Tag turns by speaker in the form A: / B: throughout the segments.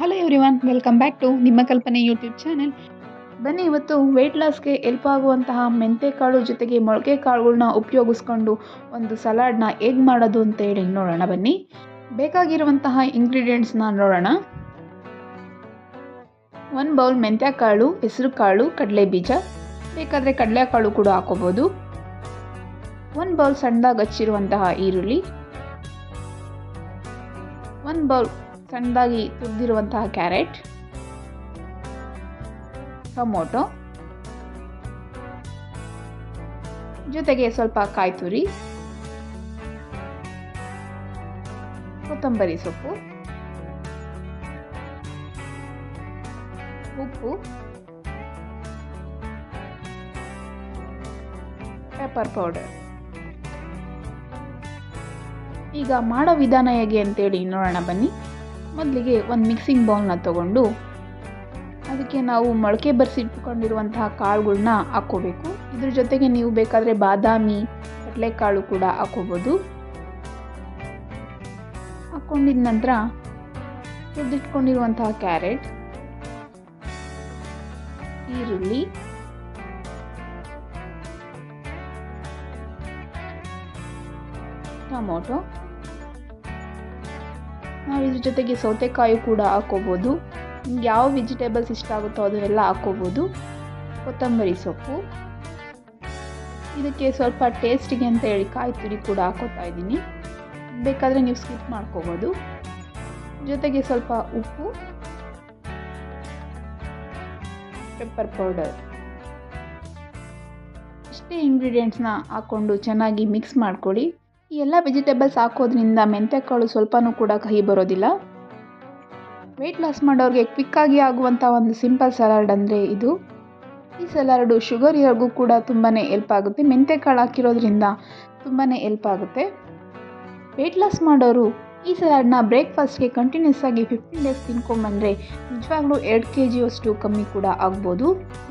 A: Hello everyone welcome back to ನಿಮ್ಮ ಕಲ್ಪನೆ YouTube channel ಬನ್ನಿ ಇವತ್ತು ವೆಯ್ಟ್ ಲಾಸ್ಗೆ ಹೆಲ್ಪ್ ಆಗುವಂತಹ ಮೆಂತೆಕಾಳು ಜೊತೆಗೆ ಮೊಳಕೆ ಕಾಳುಗಳನ್ನ ಉಪಯೋಗಿಸ್ಕೊಂಡು ಒಂದು ಸಲಾಡ್ನ ಹೇಗೆ ಮಾಡೋದು ಅಂತ ಹೇಳಿ ನೋಡೋಣ ಬನ್ನಿ. ಬೇಕಾಗಿರುವಂತಹ ಇಂಗ್ರೀಡಿಯೆಂಟ್ಸ್ನ ನೋಡೋಣ. ಒಂದು ಬೌಲ್ ಮೆಂತ್ಯ ಕಾಳು, ಹೆಸರು ಕಾಳು, ಕಡಲೆ ಬೀಜ. ಬೇಕಾದರೆ ಕಡಲೆಕಾಳು ಕೂಡ ಹಾಕೋಬೋದು. ಒಂದು ಬೌಲ್ ಸಣ್ಣದಾಗಿ ಹಚ್ಚಿರುವಂತಹ ಈರುಳ್ಳಿ. ಒಂದು ಬೌಲ್ ಸಣ್ಣದಾಗಿ ತುರಿದಿರುವಂತಹ ಕ್ಯಾರೆಟ್, ಟೊಮೊಟೊ, ಜೊತೆಗೆ ಸ್ವಲ್ಪ ಕಾಯಿ ತುರಿ ಕೊತ್ತಂಬರಿ ಸೊಪ್ಪು, ಉಪ್ಪು ಪೆಪ್ಪರ್ ಪೌಡರ್ ಈಗ ಮಾಡೋ ವಿಧಾನ ಹೇಗೆ ಅಂತೇಳಿ ನೋಡೋಣ ಬನ್ನಿ. ಮೊದಲಿಗೆ ಒಂದು ಮಿಕ್ಸಿಂಗ್ ಬೌಲ್ನ ತಗೊಂಡು ಅದಕ್ಕೆ ನಾವು ಮೊಳಕೆ ಬರೆಸಿಟ್ಕೊಂಡಿರುವಂತಹ ಕಾಳುಗಳನ್ನ ಹಾಕ್ಕೋಬೇಕು. ಇದ್ರ ಜೊತೆಗೆ ನೀವು ಬೇಕಾದರೆ ಬಾದಾಮಿ, ಕಡಲೆಕಾಳು ಕೂಡ ಹಾಕ್ಕೋಬೋದು. ಹಾಕ್ಕೊಂಡಿದ ನಂತರ ಕುದ್ದಿಟ್ಕೊಂಡಿರುವಂತಹ ಕ್ಯಾರೆಟ್, ಈರುಳ್ಳಿ, ಟೊಮೊಟೊ ನಾವು ಇದ್ರ ಜೊತೆಗೆ ಸೌತೆಕಾಯಿ ಕೂಡ ಹಾಕೋಬೋದು. ನಿಮ್ಗೆ ಯಾವ ವೆಜಿಟೇಬಲ್ಸ್ ಇಷ್ಟ ಆಗುತ್ತೋ ಅದನ್ನೆಲ್ಲ ಹಾಕೋಬೋದು. ಕೊತ್ತಂಬರಿ ಸೊಪ್ಪು. ಇದಕ್ಕೆ ಸ್ವಲ್ಪ ಟೇಸ್ಟಿಗೆ ಅಂತ ಹೇಳಿ ಕಾಯಿ ತುರಿ ಕೂಡ ಹಾಕೋತಾ ಇದ್ದೀನಿ. ಬೇಕಾದರೆ ನೀವು ಸ್ಕಿಪ್ ಮಾಡ್ಕೋಬೋದು. ಜೊತೆಗೆ ಸ್ವಲ್ಪ ಉಪ್ಪು. ಪೆಪ್ಪರ್ ಪೌಡರ್ ಇಷ್ಟೇ ಇಂಗ್ರೀಡಿಯೆಂಟ್ಸ್ನ ಹಾಕ್ಕೊಂಡು ಚೆನ್ನಾಗಿ ಮಿಕ್ಸ್ ಮಾಡ್ಕೊಳ್ಳಿ. ಈ ಎಲ್ಲ ವೆಜಿಟೇಬಲ್ಸ್ ಹಾಕೋದ್ರಿಂದ ಮೆಂತ್ಯಕಾಳು ಸ್ವಲ್ಪನೂ ಕೂಡ ಕಹಿ ಬರೋದಿಲ್ಲ. ವೆಯ್ಟ್ ಲಾಸ್ ಮಾಡೋರಿಗೆ ಕ್ವಿಕ್ಕಾಗಿ ಆಗುವಂಥ ಒಂದು ಸಿಂಪಲ್ ಸಲಾಡ್ ಅಂದರೆ ಇದು. ಈ ಸಲಾಡು ಶುಗರ್ ಇರೋರ್ಗೂ ಕೂಡ ತುಂಬಾ ಹೆಲ್ಪ್ ಆಗುತ್ತೆ. ಮೆಂತ್ಯಕಾಳು ಹಾಕಿರೋದ್ರಿಂದ ತುಂಬಾ ಹೆಲ್ಪ್ ಆಗುತ್ತೆ. ವೆಯ್ಟ್ ಲಾಸ್ ಮಾಡೋರು ಈ ಸಲಾಡ್ನ ಬ್ರೇಕ್ಫಾಸ್ಟ್ಗೆ ಕಂಟಿನ್ಯೂಸ್ ಆಗಿ ಫಿಫ್ಟೀನ್ ಡೇಸ್ ತಿನ್ಕೊಂಬಂದರೆ ನಿಜವಾಗ್ಲೂ ಎರಡು ಕೆ ಜಿಯಷ್ಟು ಕಮ್ಮಿ ಕೂಡ ಆಗ್ಬೋದು.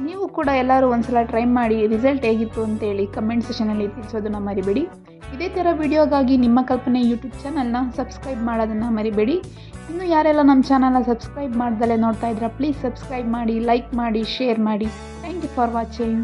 A: ನೀವು ಕೂಡ ಎಲ್ಲರೂ ಒಂದ್ಸಲ ಟ್ರೈ ಮಾಡಿ ರಿಸಲ್ಟ್ ಹೇಗಿತ್ತು ಅಂತೇಳಿ ಕಮೆಂಟ್ ಸೆಷನಲ್ಲಿ ತಿಳಿಸೋದನ್ನ ಮರಿಬೇಡಿ. ಇದೇ ಥರ ವಿಡಿಯೋಗಾಗಿ ನಿಮ್ಮ ಕಲ್ಪನೆ ಯೂಟ್ಯೂಬ್ ಚಾನಲ್ನ ಸಬ್ಸ್ಕ್ರೈಬ್ ಮಾಡೋದನ್ನು ಮರಿಬೇಡಿ. ಇನ್ನು ಯಾರೆಲ್ಲ ನಮ್ಮ ಚಾನಲ್ನ ಸಬ್ಸ್ಕ್ರೈಬ್ ಮಾಡ್ದಲೇ ನೋಡ್ತಾ ಇದ್ದೀರಾ ಪ್ಲೀಸ್ ಸಬ್ಸ್ಕ್ರೈಬ್ ಮಾಡಿ ಲೈಕ್ ಮಾಡಿ ಶೇರ್ ಮಾಡಿ. Thank you for watching